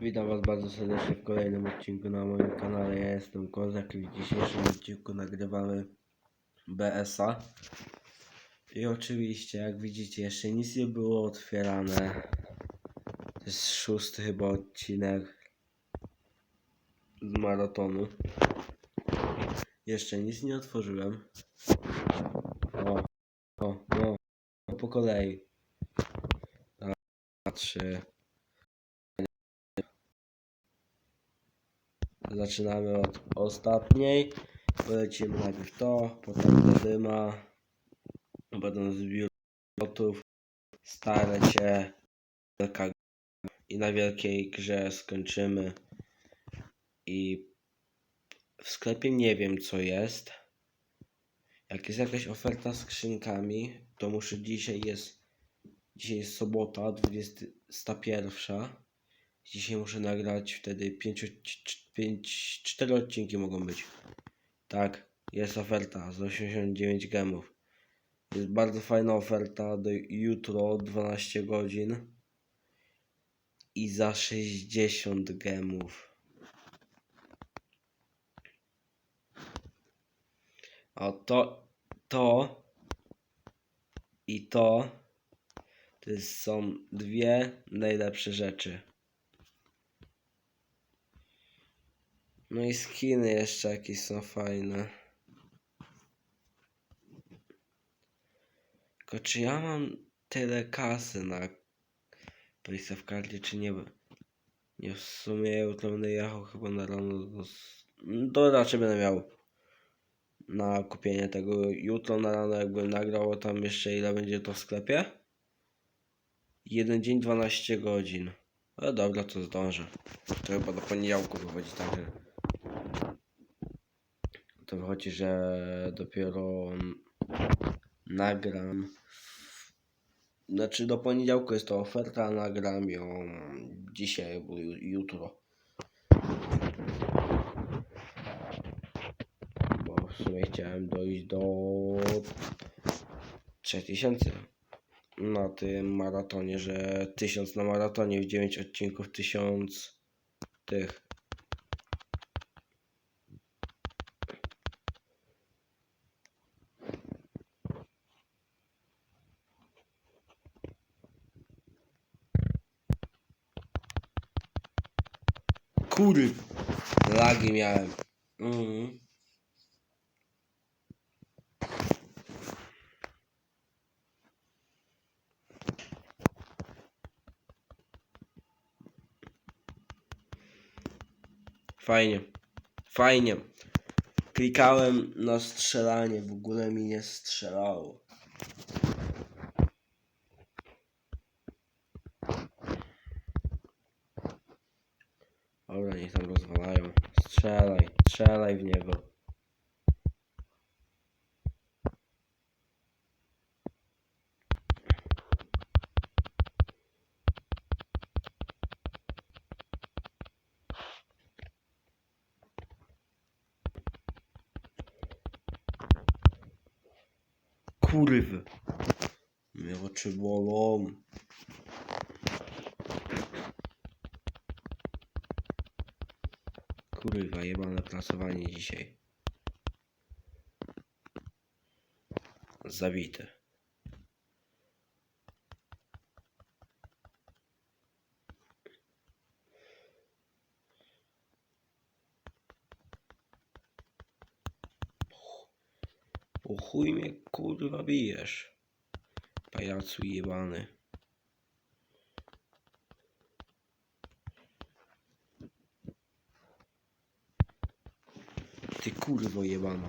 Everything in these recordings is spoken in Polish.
Witam Was bardzo serdecznie w kolejnym odcinku na moim kanale. Ja jestem Kozak i w dzisiejszym odcinku nagrywamy BSA. I oczywiście, jak widzicie, jeszcze nic nie było otwierane. To jest szósty chyba odcinek z maratonu. Jeszcze nic nie otworzyłem. O, o, no, po kolei. Dwa, trzy. Zaczynamy od ostatniej. Polecimy najpierw to, potem dyma, potem z biurotów, stare cię, wielka i na wielkiej grze skończymy. I w sklepie nie wiem co jest. Jak jest jakaś oferta z skrzynkami, to muszę dzisiaj jest dzisiaj jest sobota 21. Dzisiaj muszę nagrać wtedy 5, 5, 4 odcinki mogą być. Tak, jest oferta z 89 gemów. Jest bardzo fajna oferta do jutro 12 godzin i za 60 gemów. O to, to i to to są dwie najlepsze rzeczy. No i skiny jeszcze jakieś są fajne. Tylko czy ja mam tyle kasy na Playsta w karcie, czy nie? Nie, w sumie jutro będę jechał chyba na rano do... To raczej będę miał na kupienie tego jutro na rano jakbym nagrał tam jeszcze ile będzie to w sklepie. Jeden dzień 12 godzin. No dobra, to zdążę. To chyba do poniedziałku wychodzi, także to wychodzi, że dopiero nagram. Znaczy do poniedziałku jest to oferta, a nagram ją dzisiaj albo ju- jutro. Bo w sumie chciałem dojść do 3000 na tym maratonie, że 1000 na maratonie w 9 odcinków 1000 tych Kury! Lagi miałem. Mhm. Fajnie. Fajnie. Klikałem na strzelanie, w ogóle mi nie strzelało. Dobra, niech tam rozwalają. Strzelaj, strzelaj w niego. Kurwy. Mnie oczy bolą. Kurwa, jebane pracowanie dzisiaj. Zabite. O chuj mnie kurwa bijesz. Pajacu jebany. Ty kurwo jebana.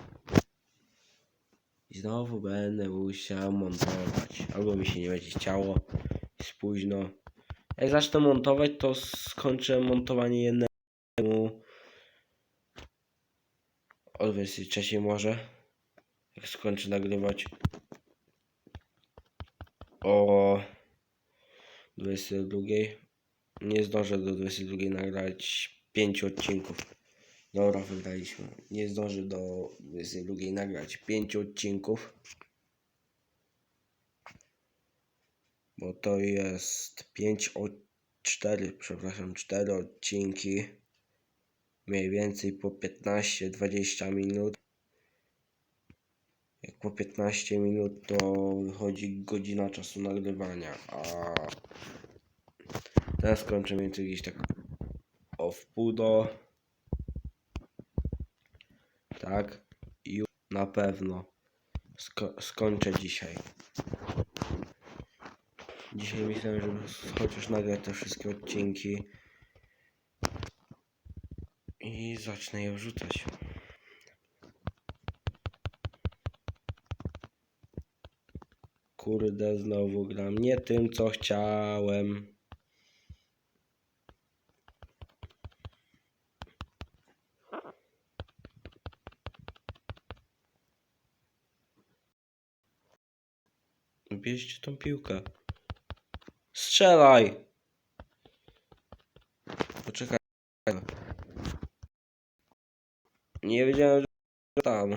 I znowu będę musiał montować. Albo mi się nie będzie chciało. Jest późno. Jak zacznę montować, to skończę montowanie jednemu. Od wersji trzeciej może. Jak skończę nagrywać. O 22. Nie zdążę do 22 nagrać 5 odcinków. Dobra, wygraliśmy. Nie zdążę do 22 nagrać 5 odcinków. Bo to jest 5 od cztery, przepraszam, cztery odcinki. Mniej więcej po 15-20 minut. Po 15 minut to wychodzi godzina czasu nagrywania, a teraz kończę mniej gdzieś tak o wpół do tak i na pewno sko- skończę dzisiaj. Dzisiaj myślałem, żeby chociaż nagrać te wszystkie odcinki i zacznę je wrzucać. Kurde, znowu gram nie tym, co chciałem. Bierzcie tą piłkę. Strzelaj! Poczekaj. Nie wiedziałem, że tam.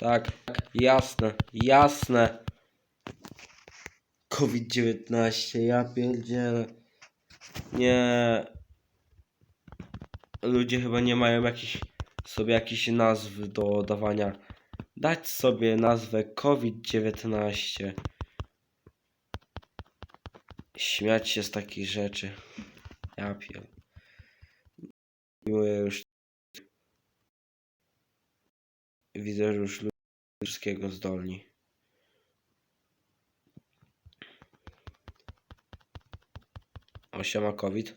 Tak, tak, jasne, jasne. COVID-19, ja pierdzielę. Nie. Ludzie chyba nie mają jakichś sobie jakichś nazw do dawania. Dać sobie nazwę COVID-19. Śmiać się z takich rzeczy. Ja pier... Miłuję już. Widzę, że już ludzie wszystkiego zdolni. O, siema COVID.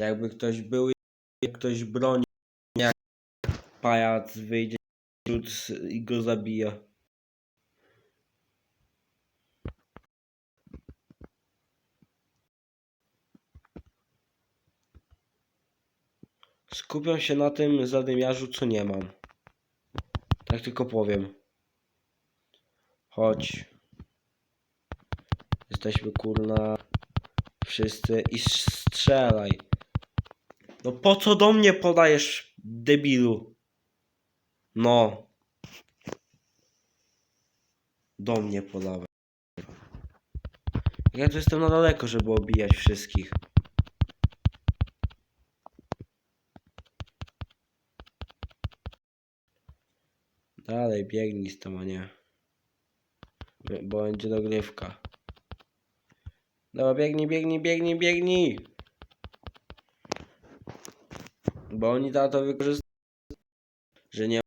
Jakby ktoś był, jak ktoś broni, jak pajac wyjdzie i go zabija. Skupiam się na tym zadymiarzu, co nie mam. Tak tylko powiem. Chodź. Jesteśmy kurna wszyscy i strzelaj. No po co do mnie podajesz, debilu? No. Do mnie podawaj. Ja tu jestem na daleko, żeby obijać wszystkich. Dalej, biegnij z nie. Bo będzie dogrywka. Dobra, biegnij, biegnij, biegnij, biegnij! Bo oni da to wykorzystają. Że nie.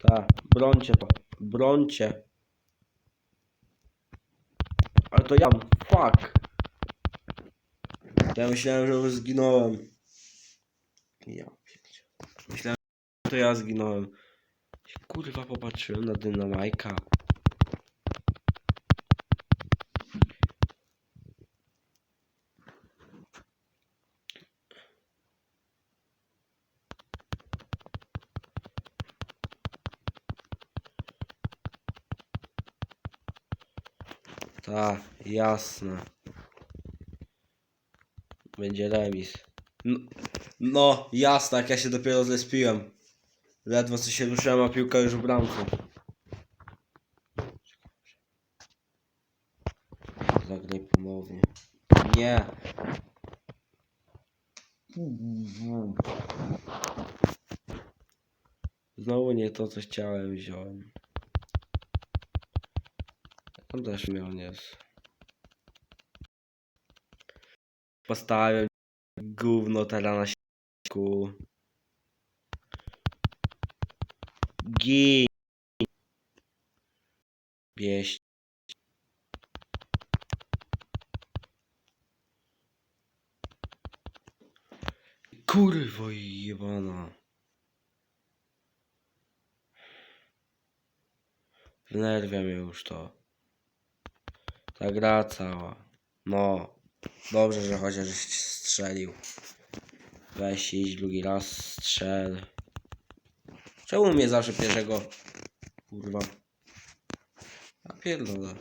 Tak, brońcie to. Brońcie. Ale to ja. Fuck. Ja myślałem, że już zginąłem. Ja. Myślałem, że to ja zginąłem. Kurwa, popatrzyłem na dynamajka. Tak, jasne. Będzie remis. No, no, jasne, jak ja się dopiero zespiłem. Ledwo co się ruszyłem, a piłka już w bramce. Zagraj ponownie. Nie. Znowu nie to, co chciałem, wziąłem. On też miał nie jest. Postawiłem gówno teraz na środku. Gin. Wieś. Kurwo jebana. Wnerwia mnie już to. Ta gra cała. No. Dobrze, że chociaż strzelił. Weź idź drugi raz strzel. Czemu mnie zawsze pierwszego? Kurwa. A pierdolę.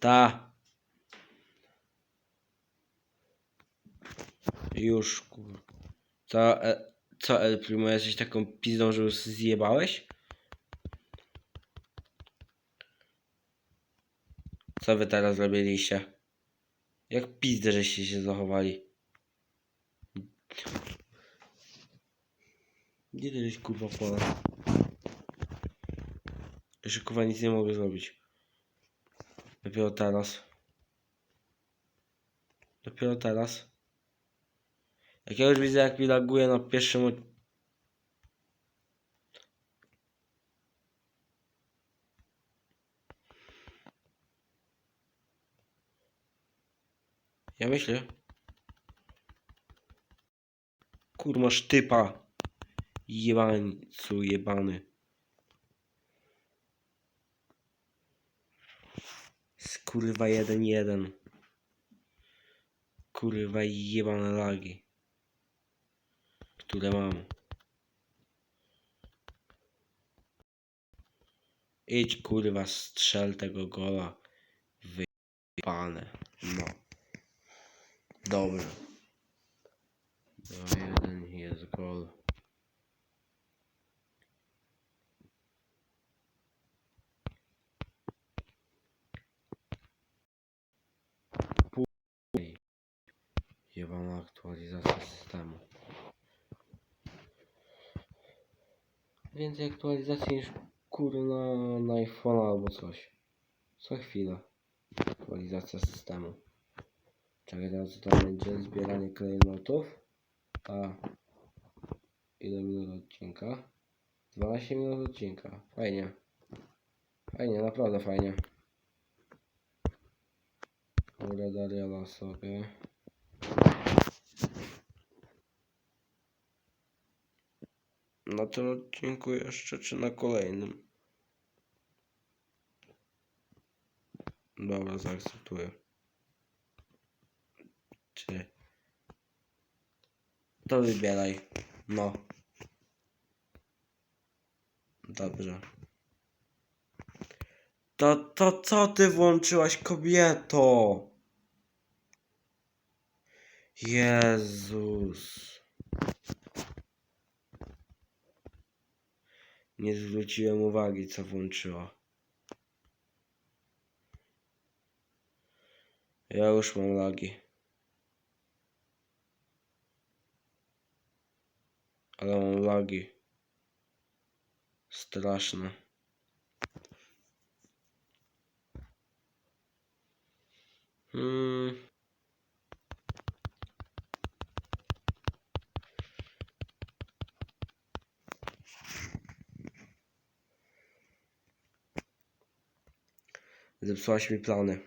Ta. Już, kur... Co, e, co El Primo, jesteś taką pizdą, że już zjebałeś? Co wy teraz robiliście? Jak pizdę, żeście się zachowali? Gdzie ty żeś kurwa pola? Jeszcze kurwa nic nie mogę zrobić. Dopiero teraz. Dopiero teraz. Jak ja już widzę jak mi laguje na pierwszym. Ja myślę. Kurma sztypa. Jebańcu jebany. Kurwa jeden jeden. Kurwa jebane lagi. Które mam. Idź kurwa strzel tego gola. Wyjebane. No. Dobrze. 2-1 jest gol. Później. Jebana aktualizacja systemu. Więcej aktualizacji niż kurna na iPhone albo coś. Co chwilę. Aktualizacja systemu. Czekaj, teraz tam będzie? Zbieranie klejnotów. A. Ile minut odcinka? 12 minut odcinka. Fajnie. Fajnie, naprawdę fajnie. Dobra, Dariala sobie. Na tym odcinku jeszcze, czy na kolejnym? Dobra, zaakceptuję. Czy... To wybieraj. No. Dobrze. To, to co ty włączyłaś, kobieto? Jezus. Nie zwróciłem uwagi, co włączyła. Ja już mam lagi. Ale mam lagi. Straszne. Hmm. Zepsułaś mi plany.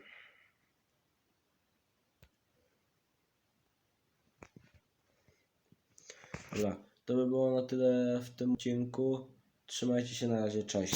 Dobra, to by było na tyle w tym odcinku. Trzymajcie się na razie, cześć.